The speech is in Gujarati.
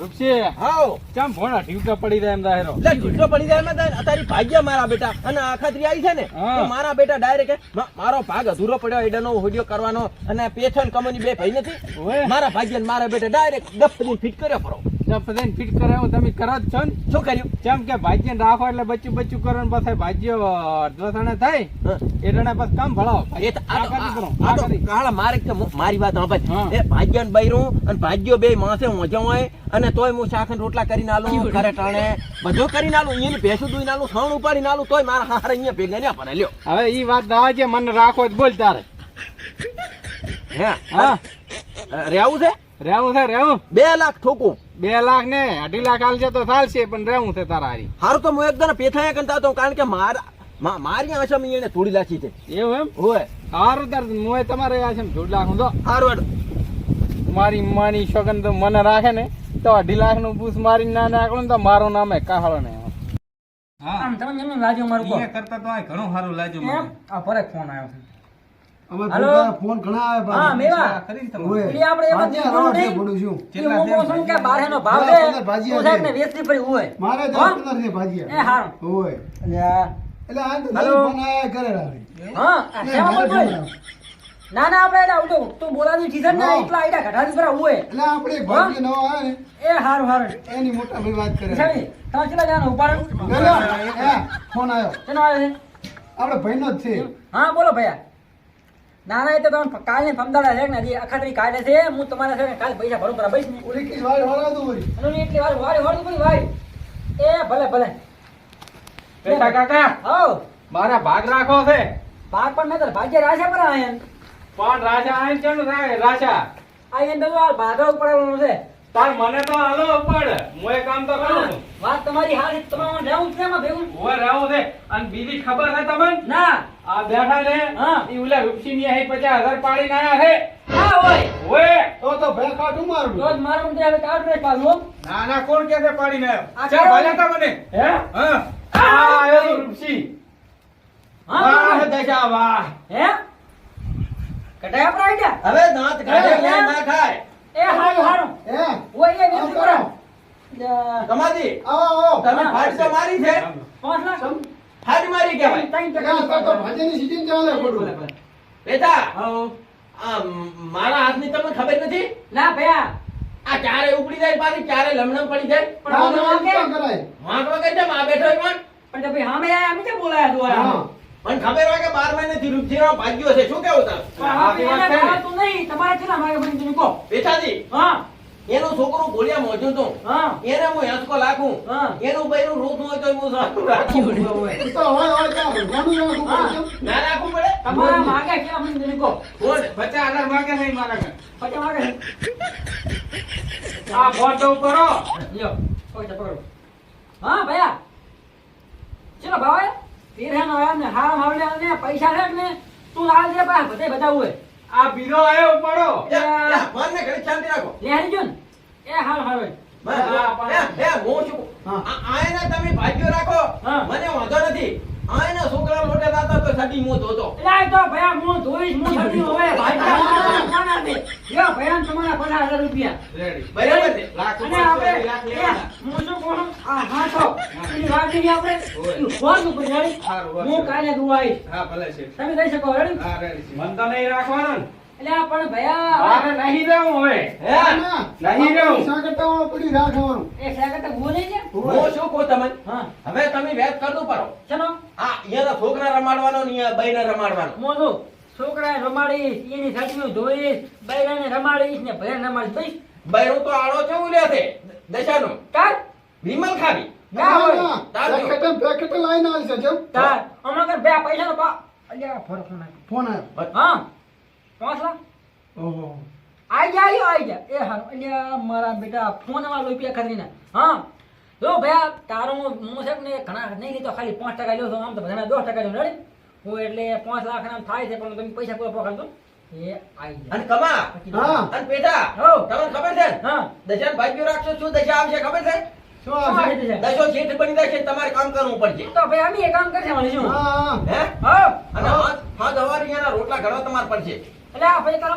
રૂપસી હાઉ. ચમ ભોણા ઢીવકા પડી જાય એમ દાહેરો લે ઢીકલો પડી જાય એમાં તારી તારી ભાગ્ય મારા બેટા. અને આખાત્રી આવી છે ને તો મારા બેટા ડાયરેક્ટ મારો ભાગ અધૂરો પડ્યો એડાનો હોડિયો કરવાનો. અને પેથન કમોની બે ભાઈ નથી. મારા ભાગ્ય ને મારા બેટા ડાયરેક્ટ ગફની ફિટ કર્યો પરો બધાને ફિટ કરાવો તમે કરો જ છો ને. શું કર્યું? જેમ કે ભાજ્યને રાખો એટલે બચ્ચું બચ્ચું કરો ને પછી ભાજ્ય અડધો થાય. એટલે પછી કામ ભળાવો એ મારે કે મારી વાત સાંભળ. હા. એ ભાગ્ય ને બૈરું અને ભાજ્યો બે માસે હોય અને તોય હું શાક ને રોટલા કરીને આલું ઘરે ટાણે બધું કરીને આલું અહીંયાની ભેંસું દૂઈને આલું ખાણ ઉપાડીને આલું તોય મારા હાર અહીંયા ભેગા ને પણ લ્યો. હવે ઈ વાત દાવા છે મને રાખો બોલ તારે. હે? હા. રેવું છે? રહેવું છે રહેવું. બે લાખ ઠોકું. બે લાખ ને અઢી લાખ આલશે તો ચાલશે પણ રહેવું છે તારા હારી. હારું તો હું એકદમ પેથાયા કરતા હતો કારણ કે મારા મારી આશા મેં એને થોડી લાખી છે. એવું એમ? હોય. સારું તાર હું તમારે આશા દોઢ લાખ તો હારું. મારી માની શગન તો મને રાખે ને તો અઢી લાખનું પૂછ મારી ના નાખો ને તો મારું નામ હે કાહળો ને હા તમે એમ લાગ્યું મારું કરતા તો ઘણું સારું લાજો મારું આ ફરક ફોન આવ્યો છે. ફોન ઘણા આવે હા મેવા. ઓય. આપણે એમાં ભાજીયા ઘણું રાવણ છે, નહીં. ભૂંડું છું. એ હું છું કે બારેનો ભાવ હા, છે તું સાહેબ ને વેચતી પડી હોય. મારે છે. એ હારું. એટલે આ- તો કરે હા. ના ના આપણે એટલે આવડો તું બોલાવી ઠીક ને? એટલા આઈડા ઘટાડી પર હોય એટલે આપણે ભાગ્ય નો આવે ને એ હારું હારું. એની મોટા ભાઈ વાત કરે. સાહેબ તમે ચલા જાનો ઉપાડ ફોન આવ્યો. શેનો આવ્યો છે? આપણે ભાઈનો જ છે. હા બોલો ભૈયા ના ના એ તો તમે કાલે ફમદાડા છે ને હજી અખાત્રી કાલે છે. હું તમારા છે ને કાલે પૈસા ભરું બરાબર ને. ઓલી કીસ વાળ વળાવતું વળી. એનું એટલી વાર વાળી વાળી પડી ભાઈ એ ભલે ભલે. બેટા કાકા હો મારા ભાગ રાખો છે. ભાગ પણ નતર ભાગ્ય રાશા પર આયન. પણ રાજા આયન કેમ રાજા. આયન તો ભાગા ઉપડવાનું છે. તાર મને તો હાલો પડ હું એ કામ તો કરું વાત તમારી હારી તમારે રહેવું છે એમાં ભેગું ઓય રહેવું છે. અને બીજી ખબર છે તમને? ના. આ બેઠા ને હા. ઈ ઓલા રૂપસીની અહીં પચાસ હજાર પાડીને આયા છે. હા ઓય ઓય તો તો ભે કાઢું મારું રોજ મારું તે હવે કાઢ રે પાછું ના ના કોણ કે છે પાડીને આ ચા? ભલે તમને હે? હા. આ આવ્યો રૂપસી હા વાહ. દશા વાહ. હે? કટાયા ગયા? હવે દાંત કાઢે ના ખાય એ હારું હારું હે ઓય એ આમ વેચી કરો. કમાજી આવો આવો. તમે ફાટ તો મારી છે. પાંચ લાખ. ફાટ મારી કહેવાય. ત્રણ ત્યાં તો તો સીઝન ચાલે ખોટું. બેટા આ મારા હાથની તમને ખબર નથી? ના ભયા. આ ચારે ઉપડી જાય પાછી ચારે લમણમ પડી જાય. પણ ના, કે- કરાય. આ બેઠો પણ પણ તો ભાઈ હા અમે કેમ બોલાયા દ્વારા પણ ખબર હોય કે બાર મહિનેથી રૂપજીનો ભાગ્યો છે. શું કેવું તાર? નહીં. તમારે તમે કહો બેટાજી હા. એનું છોકરો ભોળિયા મોજો તો. હા. એને હું હેંચકો લાખું. હા. એનું બૈરું રૂપ હોય તો હું સાચું રાખું તો હોય હોય છે. ના રાખવું પડે? તમારા માગે ભણી તમે બોલ પચાસ હજાર માગે નહીં મારા ઘર. પચાસ માગે આ ફોટો કરો લ્યો પૈસા પકડો. હા ભૈયા. ચલો ભાવે. પીરહાનો આવ્યા ને હાર માવડે ને પૈસા છે ને તું લાલ દે પા બધે બતાવું હોય. આ ભીનો આયો પડો યા, યા, ઘડી શાંતિ રાખો. લે હારી જો એ હાલ હાલ. છોકરા મોટે થતા તો સડી હું ધોતો તો ભૈયા હું ધોઈશ હું સડી ભાઈ કોના દે લ્યો ભૈયા તમારા પચાસ હજાર રૂપિયા. બરાબર છે. અને આપણે લાખ એ, લેવાના. હું શું કહું આ હાથો એની વાત નહીં આપણે. ફોન ઉપર રેડી હું કાલે દુવાઈશ હા ભલે છે. તમે કહી શકો રેડી હા રેડી મન તો નહીં રાખવાનો એટલે પણ ભૈયા. મારે નહીં રહેવું હવે. હે? પડી રાખવાનું. ભૂલે છે. હું શું કહું તમે વેત કરતું પડો. ચલો. આ અહીંયાના છોકરા રમાડવાનો ને અહીંયા રમાડવાનો. છોકરાને રમાડીશ એની સાચવીઓ ધોઈશ બૈરાને રમાડીશ ને ભૈયા રમાડીશ બસ બૈરો તો આડો છે લે છે દશાનું. કાર વિમલ ખાવી. ના હોય. તાર તાજો. પેકેટ ને લાઈને આવી છે, જેમ. તાર. અમાર ઘર બે પૈસા પા અલ્યા ફોન ના ફોન આવ્યો. હા. પાંચ લાખ ઓહો. આઈ જા આઈ આઈ જા. એ હારું. અલ્યા મારા બેટા ફોનમાં રૂપિયા ખરીને હા. જો ભાઈ તારો હું છે ને ઘણા નહીં લીધો ખાલી પાંચ ટકા લ્યો તો આમ તો બધાને દસ ટકા લ્યો રેડી? હું એટલે પાંચ લાખ નામ થાય છે પણ તમે પૈસા પૂરા પકડજો એ આઈ જા અને કમા હા. અને પેટા હો. તમને ખબર છે? હા. દશાન ભાગ્યો રાખશો શું? દશા આવશે ખબર છે? શું? દશો બની જશે તમારે કામ કરવું પડશે. તો ભાઈ અમે એ કામ કરશે મને શું? હા, હા. હે? હા. અને હાથ હાથ રોટલા ઘડવા તમારે પડશે. એટલે આ ભાઈ તારા